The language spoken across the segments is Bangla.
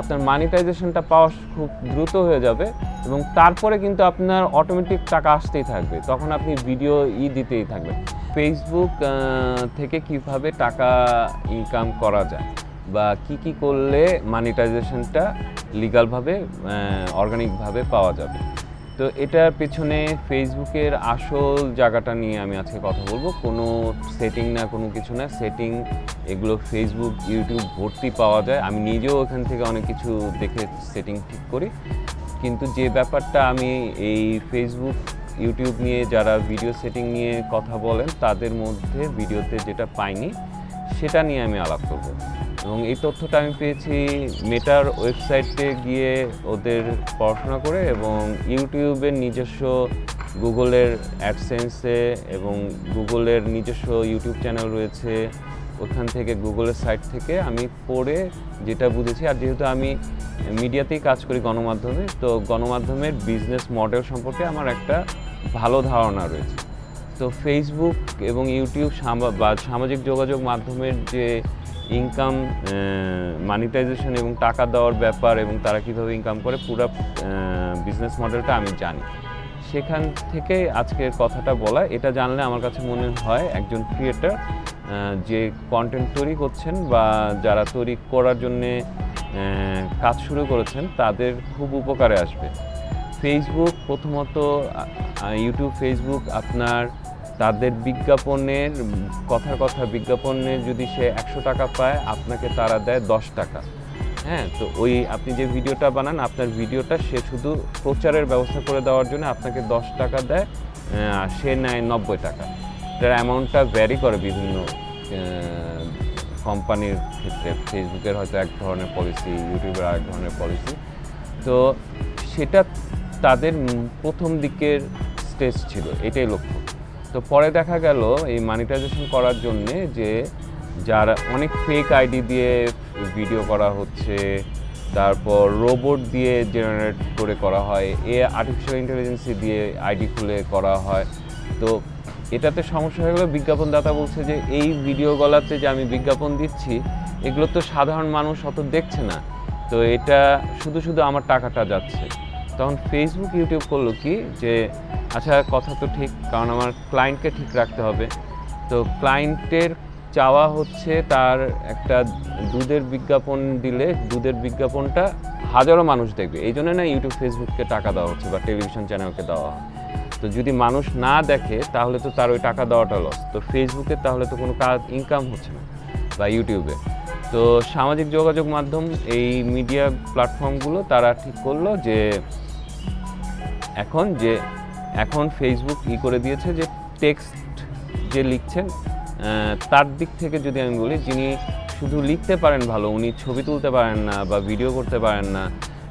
আপনার মানিটাইজেশনটা পাওয়া খুব দ্রুত হয়ে যাবে এবং তারপরে কিন্তু আপনার অটোমেটিক টাকা আসতেই থাকবে। তখন আপনি ভিডিও ই দিতেই থাকবেন। ফেসবুক থেকে কীভাবে টাকা ইনকাম করা যায় বা কি কি করলে মানিটাইজেশনটা লিগালভাবে অর্গানিকভাবে পাওয়া যাবে। তো এটার পেছনে ফেসবুকের আসল জায়গাটা নিয়ে আমি আজকে কথা বলব। কোনো সেটিং না, কোনো কিছু না। সেটিং এগুলো ফেসবুক ইউটিউব ভর্তি পাওয়া যায়। আমি নিজেও এখান থেকে অনেক কিছু দেখে সেটিং ঠিক করি। কিন্তু যে ব্যাপারটা আমি এই ফেসবুক ইউটিউব নিয়ে যারা ভিডিও সেটিং নিয়ে কথা বলেন, তাদের মধ্যে ভিডিওতে যেটা পাইনি, সেটা নিয়ে আমি আলাপ করব। এবং এই তথ্যটা আমি পেয়েছি মেটার ওয়েবসাইটে গিয়ে ওদের পড়াশোনা করে এবং ইউটিউবের নিজস্ব গুগলের অ্যাডসেন্সে এবং গুগলের নিজস্ব ইউটিউব চ্যানেল রয়েছে, ওখান থেকে গুগলের সাইট থেকে আমি পড়ে যেটা বুঝেছি। আর যেহেতু আমি মিডিয়াতেই কাজ করি গণমাধ্যমে, তো গণমাধ্যমের বিজনেস মডেল সম্পর্কে আমার একটা ভালো ধারণা রয়েছে। তো ফেসবুক এবং ইউটিউব বা সামাজিক যোগাযোগ মাধ্যমের যে ইনকাম মানিটাইজেশন এবং টাকা দেওয়ার ব্যাপার এবং তারা কীভাবে ইনকাম করে পুরো বিজনেস মডেলটা আমি জানি। সেখান থেকে আজকের কথাটা বলা, এটা জানলে আমার কাছে মনে হয় একজন ক্রিয়েটার যে কন্টেন্ট তৈরি করছেন বা যারা তৈরি করার জন্যে কাজ শুরু করেছেন, তাদের খুব উপকারে আসবে। ফেসবুক প্রথমত ইউটিউব ফেসবুক আপনার তাদের বিজ্ঞাপনের কথার কথা বিজ্ঞাপনে যদি সে একশো টাকা পায়, আপনাকে তারা দেয় দশ টাকা। হ্যাঁ তো ওই আপনি যে ভিডিওটা বানান, আপনার ভিডিওটা সে শুধু প্রচারের ব্যবস্থা করে দেওয়ার জন্য আপনাকে দশ টাকা দেয় আর সে নেয় নব্বই টাকা। এটার অ্যামাউন্টটা ভ্যারি করে বিভিন্ন কোম্পানির ক্ষেত্রে। ফেসবুকের হয়তো এক ধরনের পলিসি ইউটিউবের আরেক ধরনের পলিসি তো সেটা তাদের প্রথম দিকের স্টেজ ছিল, এটাই লক্ষ্য। তো পরে দেখা গেল এই মানিটাইজেশন করার জন্যে যে যারা অনেক ফেক আইডি দিয়ে ভিডিও করা হচ্ছে, তারপর রোবট দিয়ে জেনারেট করে করা হয়, এ আর্টিফিশিয়াল ইন্টেলিজেন্সি দিয়ে আইডি খুলে করা হয়। তো এটাতে সমস্যা হয়ে গেলো, বিজ্ঞাপনদাতা বলছে যে এই ভিডিওগুলোতে যে আমি বিজ্ঞাপন দিচ্ছি, এগুলো তো সাধারণ মানুষ অত দেখছে না। তো এটা শুধু শুধু আমার টাকাটা যাচ্ছে। তখন ফেসবুক ইউটিউব করল কি যে আচ্ছা কথা তো ঠিক, কারণ আমার ক্লায়েন্টকে ঠিক রাখতে হবে। তো ক্লায়েন্টের চাওয়া হচ্ছে তার একটা দুধের বিজ্ঞাপন দিলে, দুধের বিজ্ঞাপনটা হাজারো মানুষ দেখবে। এই জন্য না ইউটিউব ফেসবুককে টাকা দেওয়া হচ্ছে বা টেলিভিশন চ্যানেলকে দেওয়া হয়। তো যদি মানুষ না দেখে, তাহলে তো তার ওই টাকা দেওয়াটা লস তো ফেসবুকে তাহলে তো কোনো কাজ ইনকাম হচ্ছে না, বা ইউটিউবে তো সামাজিক যোগাযোগ মাধ্যম, এই মিডিয়া প্ল্যাটফর্মগুলো তারা ঠিক করল যে এখন যে, এখন ফেসবুক ই করে দিয়েছে যে টেক্সট যে লিখছেন তার দিক থেকে যদি আমি বলি, যিনি শুধু লিখতে পারেন ভালো, উনি ছবি তুলতে পারেন না বা ভিডিও করতে পারেন না,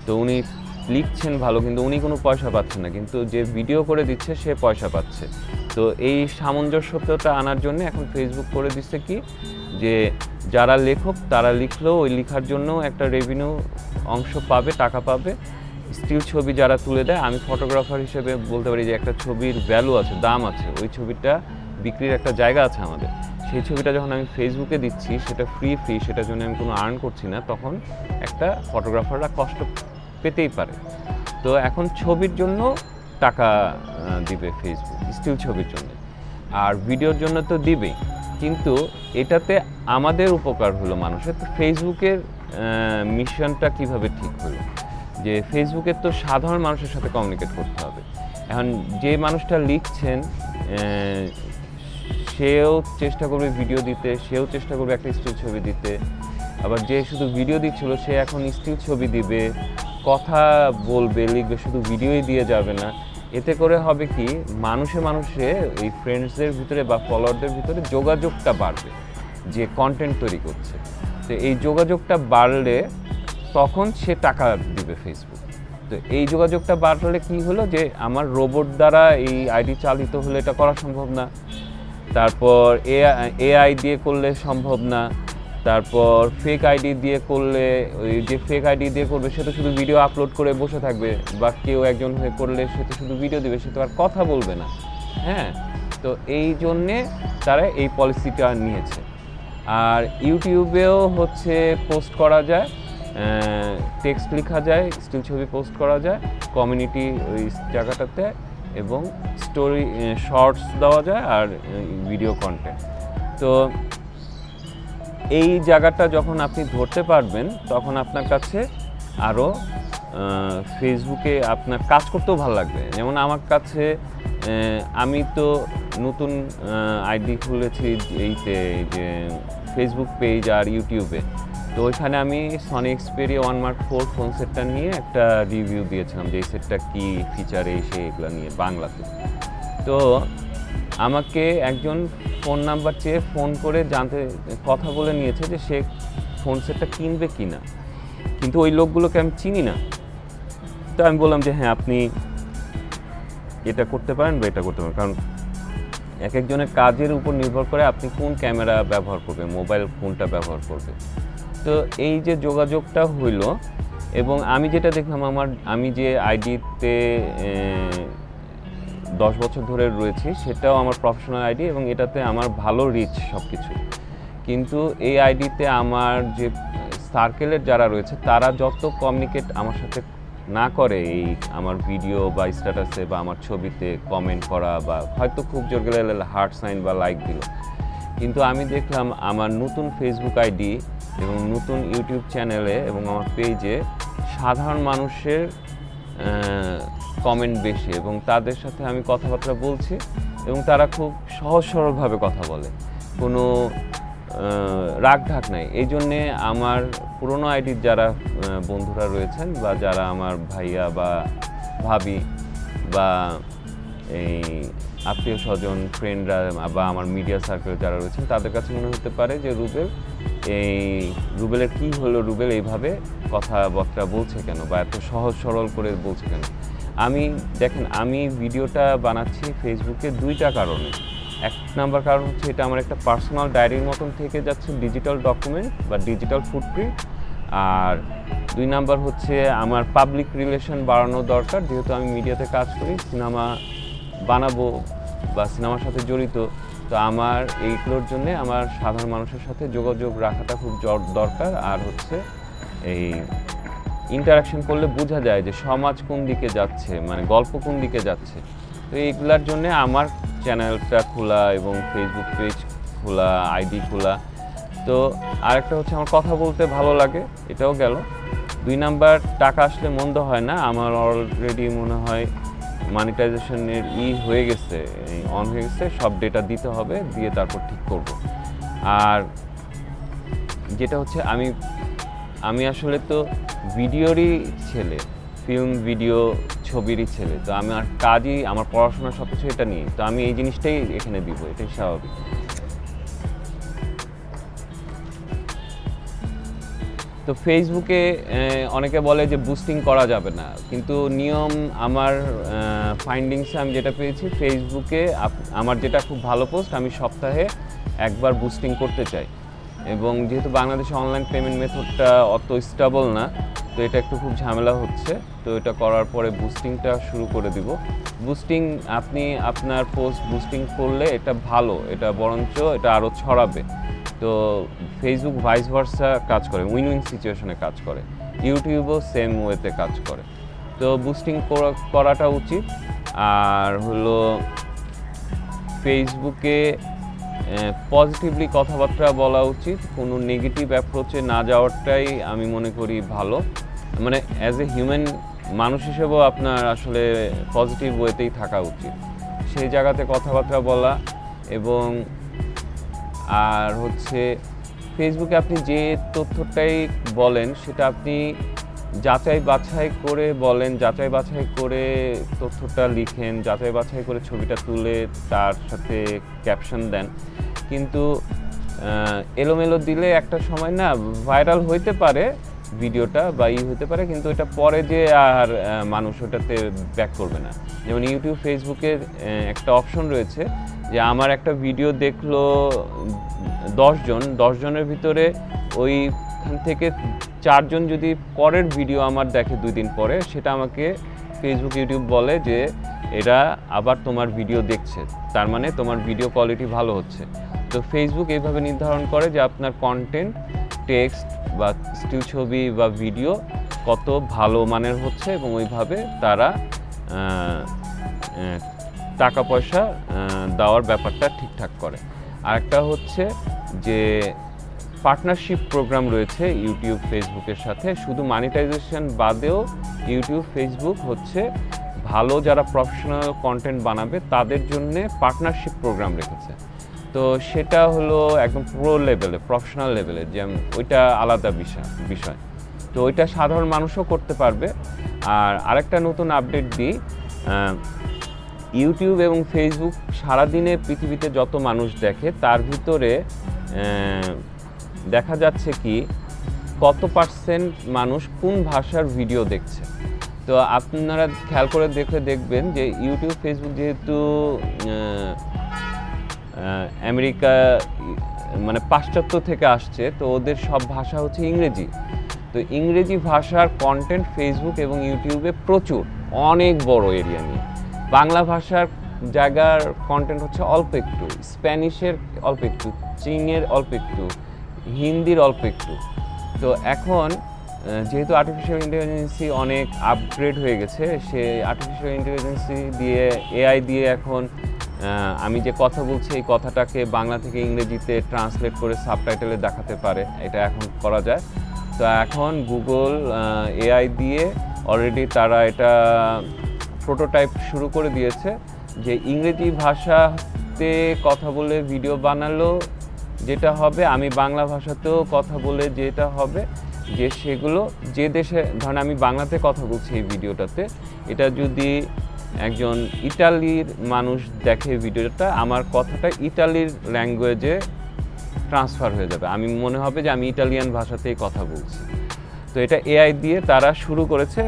তো উনি লিখছেন ভালো, কিন্তু উনি কোনো পয়সা পাচ্ছেন না। কিন্তু যে ভিডিও করে দিচ্ছে, সে পয়সা পাচ্ছে। তো এই সামঞ্জস্যতা আনার জন্য এখন ফেসবুক করে দিচ্ছে কি, যে যারা লেখক, তারা লিখলেও ওই লেখার জন্য একটা রেভিনিউ অংশ পাবে, টাকা পাবে। স্টিল ছবি যারা তুলে দেয়, আমি ফটোগ্রাফার হিসেবে বলতে পারি যে একটা ছবির ভ্যালু আছে, দাম আছে। ওই ছবিটা বিক্রির একটা জায়গা আছে আমাদের। সেই ছবিটা যখন আমি ফেসবুকে দিচ্ছি, সেটা ফ্রি ফ্রি সেটার জন্য আমি কোনো আর্ন করছি না, তখন একটা ফটোগ্রাফাররা কষ্ট পেতেই পারে। তো এখন ছবির জন্য টাকা দিবে ফেসবুক স্টিল ছবির জন্য। আর ভিডিওর জন্য তো দিবেই। কিন্তু এটাতে আমাদের উপকার হলো মানুষের। তো ফেসবুকের মিশনটা কীভাবে ঠিক হলো? যে ফেসবুকের তো সাধারণ মানুষের সাথে কমিউনিকেট করতে হবে। এখন যে মানুষটা লিখছেন সেও চেষ্টা করবে ভিডিও দিতে, সেও চেষ্টা করবে একটা স্টিল ছবি দিতে। আবার যে শুধু ভিডিও দিচ্ছিল, সে এখন স্টিল ছবি দিবে, কথা বলবে, লিখবে, শুধু ভিডিওই দিয়ে যাবে না। এতে করে হবে কি, মানুষে মানুষে এই ফ্রেন্ডসদের ভিতরে বা ফলোয়ারদের ভিতরে যোগাযোগটা বাড়বে, যে কন্টেন্ট তৈরি করছে। তো এই যোগাযোগটা বাড়লে তখন সে টাকা দিবে ফেসবুক তো এই যোগাযোগটা বাড়লে কি হলো যে, আমার রোবট দ্বারা এই আইডি চালিত হলে এটা করা সম্ভব না। তারপর এআই দিয়ে করলে সম্ভব না। তারপর ফেক আইডি দিয়ে করলে, ওই যে ফেক আইডি দিয়ে করবে, সে তো শুধু ভিডিও আপলোড করে বসে থাকবে, বা কেউ একজন হয়ে করলে সে তো শুধু ভিডিও দিবে, সে তো আর কথা বলবে না। হ্যাঁ? তো এই জন্যে তারা এই পলিসিটা নিয়েছে। আর ইউটিউবেও হচ্ছে পোস্ট করা যায়। টেক্সট লেখা যায় স্টিল ছবি পোস্ট করা যায় কমিউনিটি ওই জায়গাটাতে এবং স্টোরি শর্টস দেওয়া যায় আর ভিডিও কন্টেন্ট তো এই জায়গাটা যখন আপনি ধরতে পারবেন, তখন আপনার কাছে আরও ফেসবুকে আপনার কাজ করতেও ভালো লাগবে। যেমন আমার কাছে আমি তো নতুন আইডি খুলেছি এইতে যে ফেসবুক পেজ আর ইউটিউবে তো ওইখানে আমি Sony Xperia one mark four phone সেটটা নিয়ে একটা রিভিউ দিয়েছিলাম যে এই সেটটা কী ফিচার এই সেই এগুলো নিয়ে বাংলাতে। তো আমাকে একজন ফোন নাম্বার চেয়ে ফোন করে জানতে, কথা বলে নিয়েছে যে সে ফোন সেটটা কিনবে কি না কিন্তু ওই লোকগুলোকে আমি চিনি না। তো আমি বললাম যে হ্যাঁ আপনি এটা করতে পারেন বা এটা করতে পারেন। কারণ এক একজনের কাজের উপর নির্ভর করে আপনি কোন ক্যামেরা ব্যবহার করবেন, মোবাইল ফোনটা ব্যবহার করবে তো এই যে যোগাযোগটা হইল, এবং আমি যেটা দেখলাম আমার, আমি যে আইডিতে দশ বছর ধরে রয়েছি, সেটাও আমার প্রফেশনাল আইডি এবং এটাতে আমার ভালো রিচ সব কিছু কিন্তু এই আইডিতে আমার যে সার্কেলের যারা রয়েছে, তারা যত কমিউনিকেট আমার সাথে না করে এই আমার ভিডিও বা স্ট্যাটাসে বা আমার ছবিতে কমেন্ট করা বা হয়তো খুব জোর গেলে হার্ট সাইন বা লাইক দিল। কিন্তু আমি দেখলাম আমার নতুন ফেসবুক আইডি এবং নতুন ইউটিউব চ্যানেলে এবং আমার পেজে সাধারণ মানুষের কমেন্ট বেশি এবং তাদের সাথে আমি কথাবার্তা বলছি এবং তারা খুব সহজ সরলভাবে কথা বলে। কোনো রাগ ঢাক নাই। এই জন্যে আমার পুরনো আইডির যারা বন্ধুরা রয়েছেন বা যারা আমার ভাইয়া বা ভাবি বা এই আত্মীয় স্বজন ফ্রেন্ডরা বা আমার মিডিয়া সার্কেল যারা রয়েছেন, তাদের কাছে মনে হতে পারে যে রুবেল এই রুবেলের কি হলো? রুবেল এইভাবে কথাবার্তা বলছে কেন? বা এত সহজ সরল করে বলছে কেন? আমি, দেখেন, আমি ভিডিওটা বানাচ্ছি ফেসবুকে দুইটা কারণে। এক নাম্বার কারণ হচ্ছে এটা আমার একটা পার্সোনাল ডায়েরির মতন থেকে যাচ্ছে ডিজিটাল ডকুমেন্ট বা ডিজিটাল ফুটপ্রিন্ট। আর দুই নাম্বার হচ্ছে আমার পাবলিক রিলেশন বাড়ানো দরকার, যেহেতু আমি মিডিয়াতে কাজ করি, সিনেমা বানাবো বা সিনেমার সাথে জড়িত। তো আমার এইগুলোর জন্য আমার সাধারণ মানুষের সাথে যোগাযোগ রাখাটা খুব দরকার। আর হচ্ছে এই ইন্টারাকশন করলে বোঝা যায় যে সমাজ কোন দিকে যাচ্ছে মানে গল্প কোন দিকে যাচ্ছে। তো এইগুলার জন্য আমার চ্যানেলটা খোলা এবং ফেসবুক পেজ খোলা আইডি খোলা। তো আরেকটা হচ্ছে আমার কথা বলতে ভালো লাগে, এটাও গেল। দুই নাম্বার, টাকা আসলে মন্দ হয় না। আমার অলরেডি মনে হয় মনিটাইজেশনের ই হয়ে গেছে অন হয়ে গেছে, সব ডেটা দিতে হবে, দিয়ে তারপর ঠিক করব। আর যেটা হচ্ছে, আমি আমি আসলে তো ভিডিওরই ছেলে ফিল্ম ভিডিও ছবিরই ছেলে, তো আমি আর কাজই, আমার পড়াশোনা সব কিছু এটা নিয়ে, তো আমি এই জিনিসটাই এখানে দিব, এটাই স্বাভাবিক। তো ফেসবুকে অনেকে বলে যে বুস্টিং করা যাবে না। কিন্তু নিয়ম আমার ফাইন্ডিংসে আমি যেটা পেয়েছি ফেসবুকে আমার যেটা খুব ভালো পোস্ট আমি সপ্তাহে একবার বুস্টিং করতে চাই। এবং যেহেতু বাংলাদেশে অনলাইন পেমেন্ট মেথডটা অত স্টেবল না তো এটা একটু খুব ঝামেলা হচ্ছে, তো এটা করার পরে বুস্টিংটা শুরু করে দিব। বুস্টিং আপনি আপনার পোস্ট বুস্টিং করলে এটা ভালো, এটা বরঞ্চ এটা আরও ছড়াবে। তো ফেসবুক ভাইস ভার্সা কাজ করে উইন উইন সিচুয়েশনে কাজ করে ইউটিউবও সেম ওয়েতে কাজ করে। তো বুস্টিং করাটা উচিত। আর হলো ফেসবুকে পজিটিভলি কথাবার্তা বলা উচিত। কোনো নেগেটিভ অ্যাপ্রোচে না যাওয়াটাই আমি মনে করি ভালো। মানে অ্যাজ এ হিউম্যান মানুষ হিসেবেও আপনার আসলে পজিটিভ ওয়েতেই থাকা উচিত। সেই জায়গাতে কথাবার্তা বলা এবং আর হচ্ছে ফেসবুকে আপনি যে তথ্যটাই বলেন, সেটা আপনি যাচাই বাছাই করে বলেন, যাচাই বাছাই করে তথ্যটা লিখেন, যাচাই বাছাই করে ছবিটা তুলে তার সাথে ক্যাপশন দেন। কিন্তু এলোমেলো দিলে একটা সময় না ভাইরাল হইতে পারে ভিডিওটা বা ই হতে পারে, কিন্তু এটা পরে যে আর মানুষ ওটাতে ব্যাক করবে না। যেমন ইউটিউব ফেসবুকের একটা অপশন রয়েছে যে আমার একটা ভিডিও দেখল দশজন দশজনের ভিতরে ওইখান থেকে চারজন যদি পরের ভিডিও আমার দেখে দুই দিন পরে, সেটা আমাকে ফেসবুক ইউটিউব বলে যে এরা আবার তোমার ভিডিও দেখছে। তার মানে তোমার ভিডিও কোয়ালিটি ভালো হচ্ছে। তো ফেসবুক এইভাবে নির্ধারণ করে যে আপনার কন্টেন্ট টেক্সট বা স্টিল ছবি বা ভিডিও কত ভালো মানের হচ্ছে এবং ওইভাবে তারা টাকা পয়সা দেওয়ার ব্যাপারটা ঠিকঠাক করে। আরেকটা হচ্ছে যে পার্টনারশিপ প্রোগ্রাম রয়েছে ইউটিউব ফেসবুকের সাথে। শুধু মানিটাইজেশন বাদেও ইউটিউব ফেসবুক হচ্ছে ভালো যারা প্রফেশনাল কন্টেন্ট বানাবে তাদের জন্যে পার্টনারশিপ প্রোগ্রাম রেখেছে। তো সেটা হলো একদম প্রো লেভেলে প্রফেশনাল লেভেলে যে ওইটা আলাদা বিষয় বিষয়। তো ওইটা সাধারণ মানুষও করতে পারবে। আর আরেকটা নতুন আপডেট দিই ইউটিউব এবং ফেসবুক সারাদিনে পৃথিবীতে যত মানুষ দেখে, তার ভিতরে দেখা যাচ্ছে কি, কত পার্সেন্ট মানুষ কোন ভাষার ভিডিও দেখছে। তো আপনারা খেয়াল করে দেখলে দেখবেন যে ইউটিউব ফেসবুক যেহেতু আমেরিকা মানে পাশ্চাত্য থেকে আসছে, তো ওদের সব ভাষা হচ্ছে ইংরেজি। তো ইংরেজি ভাষার কন্টেন্ট ফেসবুক এবং ইউটিউবে প্রচুর, অনেক বড় এরিয়া নিয়ে। বাংলা ভাষার জায়গার কন্টেন্ট হচ্ছে অল্প একটু, স্প্যানিশের অল্প একটু, চীনের অল্প একটু, হিন্দির অল্প একটু। তো এখন যেহেতু আর্টিফিশিয়াল ইন্টেলিজেন্সি অনেক আপগ্রেড হয়ে গেছে, সে আর্টিফিশিয়াল ইন্টেলিজেন্সি দিয়ে এআই দিয়ে এখন আমি যে কথা বলছি, এই কথাটাকে বাংলা থেকে ইংরেজিতে ট্রান্সলেট করে সাবটাইটেলে দেখাতে পারে। এটা এখন করা যায়। তো এখন গুগল এআই দিয়ে অলরেডি তারা এটা প্রোটোটাইপ শুরু করে দিয়েছে যে ইংরেজি ভাষাতে কথা বলে ভিডিও বানালো যেটা হবে, আমি বাংলা ভাষাতেও কথা বলে যেটা হবে, যে সেগুলো যে দেশে, ধরেন আমি বাংলাতে কথা বলছি এই ভিডিওটাতে এটা যদি একজন ইটালির মানুষ দেখে ভিডিওটা, আমার কথাটা ইটালির ল্যাঙ্গুয়েজে ট্রান্সফার হয়ে যাবে। আমি মনে হবে যে আমি ইটালিয়ান ভাষাতেই কথা বলছি। তো এটা এআই দিয়ে তারা শুরু করেছে,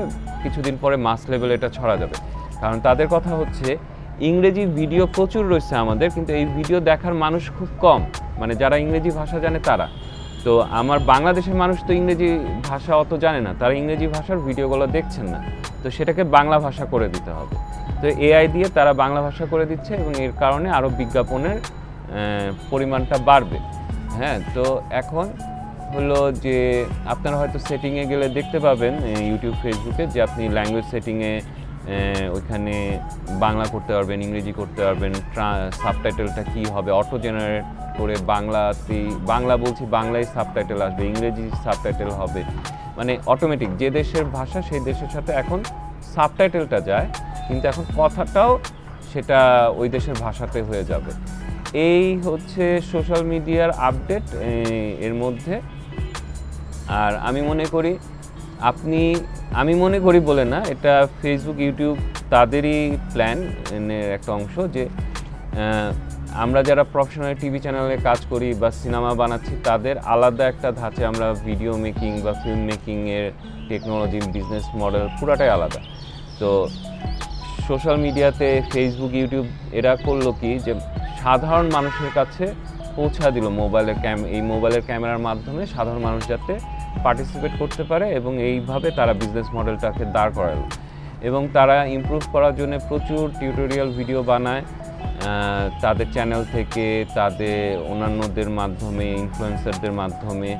কিছুদিন পরে মাস লেভেলে এটা ছড়া যাবে। কারণ তাদের কথা হচ্ছে, ইংরেজি ভিডিও প্রচুর রয়েছে আমাদের, কিন্তু এই ভিডিও দেখার মানুষ খুব কম। মানে যারা ইংরেজি ভাষা জানে তারা। তো আমার বাংলাদেশের মানুষ তো ইংরেজি ভাষা অত জানে না। তারা ইংরেজি ভাষার ভিডিওগুলো দেখছেন না। তো সেটাকে বাংলা ভাষা করে দিতে হবে। তো এআই দিয়ে তারা বাংলা ভাষা করে দিচ্ছে এবং এর কারণে আরও বিজ্ঞাপনের পরিমাণটা বাড়বে। হ্যাঁ তো এখন হলো যে আপনারা হয়তো সেটিংয়ে গেলে দেখতে পাবেন ইউটিউব ফেসবুকে যে আপনি ল্যাঙ্গুয়েজ সেটিংয়ে ওইখানে বাংলা করতে পারবেন, ইংরেজি করতে পারবেন সাবটাইটেলটা কি হবে অটো জেনারেট করে বাংলাতে, বাংলা বলছি, বাংলায় সাবটাইটেল আসবে, ইংরেজি সাবটাইটেল হবে। মানে অটোমেটিক যে দেশের ভাষা সেই দেশের সাথে এখন সাবটাইটেলটা যায়, কিন্তু এখন কথাটাও সেটা ওই দেশের ভাষাতে হয়ে যাবে। এই হচ্ছে সোশ্যাল মিডিয়ার আপডেট এর মধ্যে। আর আমি মনে করি আপনি, আমি মনে করি বলে না, এটা ফেসবুক ইউটিউব তাদেরই প্ল্যান একটা অংশ যে আমরা যারা প্রফেশনাল টিভি চ্যানেলে কাজ করি বা সিনেমা বানাচ্ছি, তাদের আলাদা একটা ধাঁচে আমরা ভিডিও মেকিং বা ফিল্ম মেকিংয়ের টেকনোলজি বিজনেস মডেল পুরাটাই আলাদা। তো সোশ্যাল মিডিয়াতে ফেসবুক ইউটিউব এরা করল কি যে, সাধারণ মানুষের কাছে পৌঁছা দিল মোবাইলের ক্যাম এই মোবাইলের ক্যামেরার মাধ্যমে সাধারণ মানুষ যাতে পার্টিসিপেট করতে পারে এবং এইভাবে তারা বিজনেস মডেলটাকে দাঁড় করালো। এবং তারা ইমপ্রুভ করার জন্য প্রচুর টিউটোরিয়াল ভিডিও বানায় তাদের চ্যানেল থেকে, তাদের অন্যান্যদের মাধ্যমে ইনফ্লুয়েন্সারদের মাধ্যমে।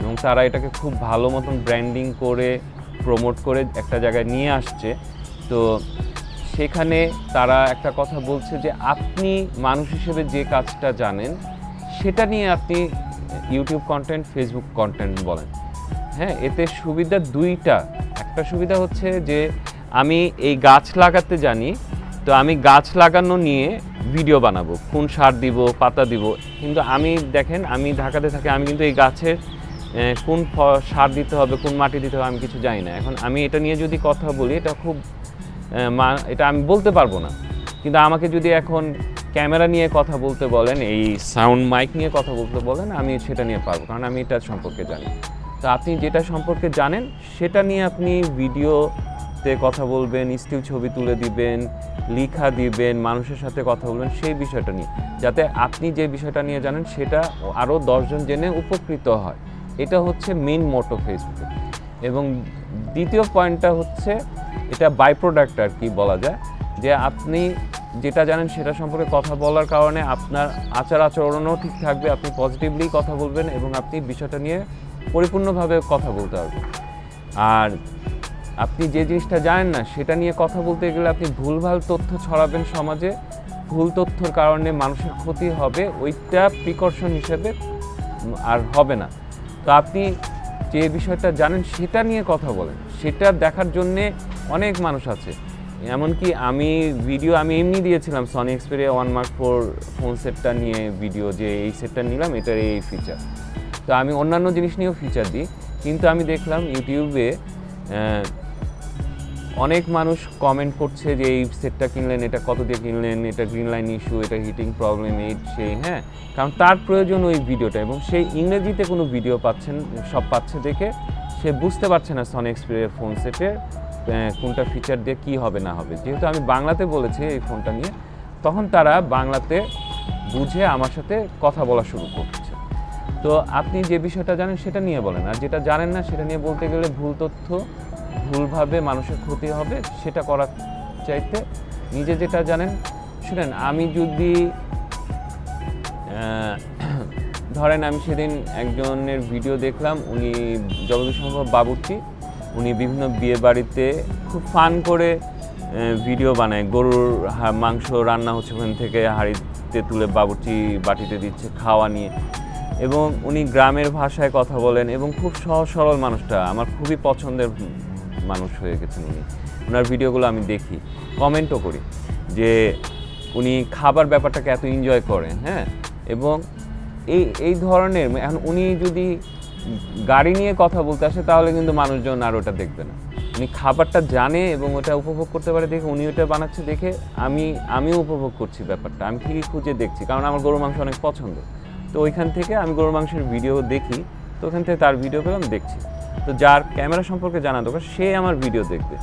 এবং তারা এটাকে খুব ভালো মতন ব্র্যান্ডিং করে প্রমোট করে একটা জায়গায় নিয়ে আসছে। তো সেখানে তারা একটা কথা বলছে যে, আপনি মানুষ হিসেবে যে কাজটা জানেন, সেটা নিয়ে আপনি ইউটিউব কন্টেন্ট ফেসবুক কন্টেন্ট বলেন। হ্যাঁ এতে সুবিধা দুইটা। একটা সুবিধা হচ্ছে যে আমি এই গাছ লাগাতে জানি, তো আমি গাছ লাগানো নিয়ে ভিডিও বানাবো, কোন সার দিব, পাতা দিব। কিন্তু আমি দেখেন, আমি ঢাকাতে থাকি, আমি কিন্তু এই গাছের কোন সার দিতে হবে, কোন মাটি দিতে হবে, আমি কিছু জানি না। এখন আমি এটা নিয়ে যদি কথা বলি, এটা খুব এটা আমি বলতে পারব না। কিন্তু আমাকে যদি এখন ক্যামেরা নিয়ে কথা বলতে বলেন, এই সাউন্ড মাইক নিয়ে কথা বলতে বলেন, আমি সেটা নিয়ে পারব, কারণ আমি এটা সম্পর্কে জানি। তো আপনি যেটা সম্পর্কে জানেন, সেটা নিয়ে আপনি ভিডিওতে কথা বলবেন, স্টিল ছবি তুলে দিবেন, লিখা দিবেন, মানুষের সাথে কথা বলবেন, সেই বিষয়টা নিয়ে। যাতে আপনি যে বিষয়টা নিয়ে জানেন, সেটা আরও দশজন জেনে উপকৃত হয়। এটা হচ্ছে মেন মোটো ফেসবুকে এবং দ্বিতীয় পয়েন্টটা হচ্ছে, এটা বাই প্রোডাক্ট আর কি বলা যায়, যে আপনি যেটা জানেন, সেটা সম্পর্কে কথা বলার কারণে আপনার আচার আচরণও ঠিক থাকবে, আপনি পজিটিভলি কথা বলবেন এবং আপনি বিষয়টা নিয়ে পরিপূর্ণভাবে কথা বলতে পারবেন আর আপনি যে জিনিসটা জানেন না, সেটা নিয়ে কথা বলতে গেলে আপনি ভুলভাল তথ্য ছড়াবেন সমাজে। ভুল তথ্যর কারণে মানুষের ক্ষতি হবে, ওইটা প্রিকশন হিসেবে আর হবে না। তো আপনি যে বিষয়টা জানেন, সেটা নিয়ে কথা বলেন। সেটা দেখার জন্যে অনেক মানুষ আছে। এমনকি আমি ভিডিও আমি এমনি দিয়েছিলাম Sony Xperia one mark four phone সেটটা নিয়ে ভিডিও যে এই সেটটা নিলাম, এটার এই ফিচার তো আমি অন্যান্য জিনিস নিয়েও ফিচার দিই, কিন্তু আমি দেখলাম ইউটিউবে অনেক মানুষ কমেন্ট করছে যে এই সেটটা কিনলেন, এটা কত দিয়ে কিনলেন, এটা গ্রিন লাইন ইস্যু এটা হিটিং প্রবলেম এই সেই হ্যাঁ। কারণ তার প্রয়োজন ওই ভিডিওটা এবং সেই ইংরেজিতে কোনো ভিডিও পাচ্ছেন, সব পাচ্ছে দেখে, সে বুঝতে পারছে না সনি এক্সপিরিয়ার ফোন সেটের কোনটা ফিচার দিয়ে কী হবে, না হবে। যেহেতু আমি বাংলাতে বলেছি এই ফোনটা নিয়ে, তখন তারা বাংলাতে বুঝে আমার সাথে কথা বলা শুরু করছে তো আপনি যে বিষয়টা জানেন সেটা নিয়ে বলেন। আর যেটা জানেন না সেটা নিয়ে বলতে গেলে ভুল তথ্য, ভুলভাবে মানুষের ক্ষতি হবে সেটা করার চাইতে নিজে যেটা জানেন, শুনেন, আমি যদি ধরেন আমি সেদিন একজনের ভিডিও দেখলাম, উনি যতদূর সম্ভব বাবুর্চি, উনি বিভিন্ন বিয়ে বাড়িতে খুব ফান করে ভিডিও বানায়। গরুর মাংস রান্না হচ্ছে ওখান থেকে, হাঁড়িতে তুলে বাবুর্চি বাটিতে দিচ্ছে, খাওয়া নিয়ে। এবং উনি গ্রামের ভাষায় কথা বলেন এবং খুব সহজ সরল মানুষটা। আমার খুবই পছন্দের মানুষ হয়ে গেছেন উনি। ওনার ভিডিওগুলো আমি দেখি, কমেন্টও করি যে উনি খাবার ব্যাপারটাকে এত এনজয় করেন হ্যাঁ? এবং এই এই ধরনের এখন উনি যদি গাড়ি নিয়ে কথা বলতে আসে, তাহলে কিন্তু মানুষজন আর ওটা দেখবে না। উনি খাবারটা জানে এবং ওটা উপভোগ করতে পারে দেখে, উনি ওটা বানাচ্ছে দেখে আমি, আমিও উপভোগ করছি ব্যাপারটা। আমি ঠিকই খুঁজে দেখছি, কারণ আমার গরুর মাংস অনেক পছন্দ তো ওইখান থেকে আমি গরুর মাংসের ভিডিও দেখি, তো ওখান থেকে তার ভিডিও পেলাম, দেখছি। তো যার ক্যামেরা সম্পর্কে জানা দরকার, সে আমার ভিডিও দেখবে।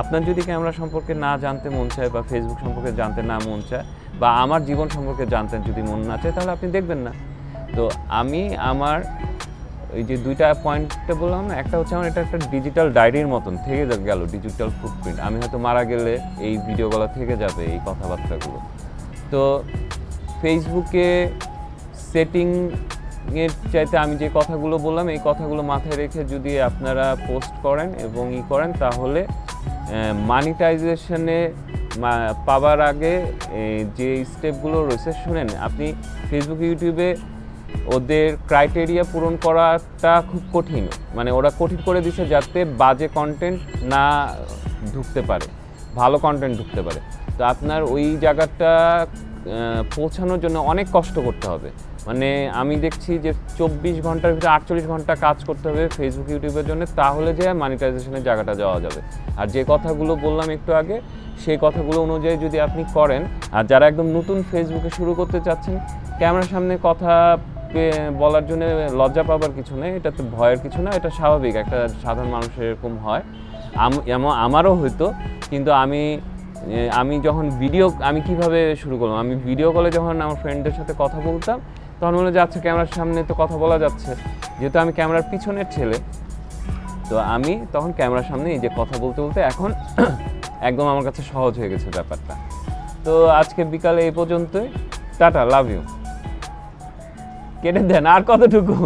আপনার যদি ক্যামেরা সম্পর্কে না জানতে মন চায় বা ফেসবুক সম্পর্কে জানতে না মন চায় বা আমার জীবন সম্পর্কে জানতে যদি মন না চায়, তাহলে আপনি দেখবেন না। তো আমি আমার ওই যে দুইটা পয়েন্টটা বললাম না, একটা হচ্ছে আমার এটা একটা ডিজিটাল ডায়েরির মতন, থেকে গেল ডিজিটাল ফুটপ্রিন্ট আমি হয়তো মারা গেলে এই ভিডিওগুলো থেকে যাবে, এই কথাবার্তাগুলো। তো ফেসবুকে সেটিং এর চাইতে আমি যে কথাগুলো বললাম, এই কথাগুলো মাথায় রেখে যদি আপনারা পোস্ট করেন এবং ই করেন, তাহলে মানিটাইজেশনে পাওয়ার আগে যে স্টেপগুলো রয়েছে, শুনেন, আপনি ফেসবুক ইউটিউবে ওদের ক্রাইটেরিয়া পূরণ করাটা খুব কঠিন। মানে ওরা কঠিন করে দিছে যাতে বাজে কন্টেন্ট না ঢুকতে পারে, ভালো কন্টেন্ট ঢুকতে পারে। তো আপনার ওই জায়গাটা পৌঁছানোর জন্য অনেক কষ্ট করতে হবে। মানে আমি দেখছি যে চব্বিশ ঘণ্টার ভিতরে আটচল্লিশ ঘণ্টা কাজ করতে হবে ফেসবুক ইউটিউবের জন্য, তাহলে যে মানিটাইজেশনের জায়গাটা যাওয়া যাবে। আর যে কথাগুলো বললাম একটু আগে, সেই কথাগুলো অনুযায়ী যদি আপনি করেন, আর যারা একদম নতুন ফেসবুকে শুরু করতে চাচ্ছেন, ক্যামেরার সামনে কথা বলার জন্য লজ্জা পাবার কিছু নেই এটা তো ভয়ের কিছু না, এটা স্বাভাবিক, একটা সাধারণ মানুষের এরকম হয়। আমারও হয়তো কিন্তু আমি আমি যখন ভিডিও আমি কীভাবে শুরু করলাম? আমি ভিডিও কলে যখন আমার ফ্রেন্ডদের সাথে কথা বলতাম তখন মনে যাচ্ছে ক্যামেরার সামনে তো কথা বলা যাচ্ছে। যেহেতু আমি ক্যামেরার পিছনের ছেলে, তো আমি তখন ক্যামেরার সামনে এই যে কথা বলতে বলতে এখন একদম আমার কাছে সহজ হয়ে গেছে ব্যাপারটা। তো আজকে বিকালে এই পর্যন্তই। টাটা লাভ ইউ কেটে দেন আর কতটুকু?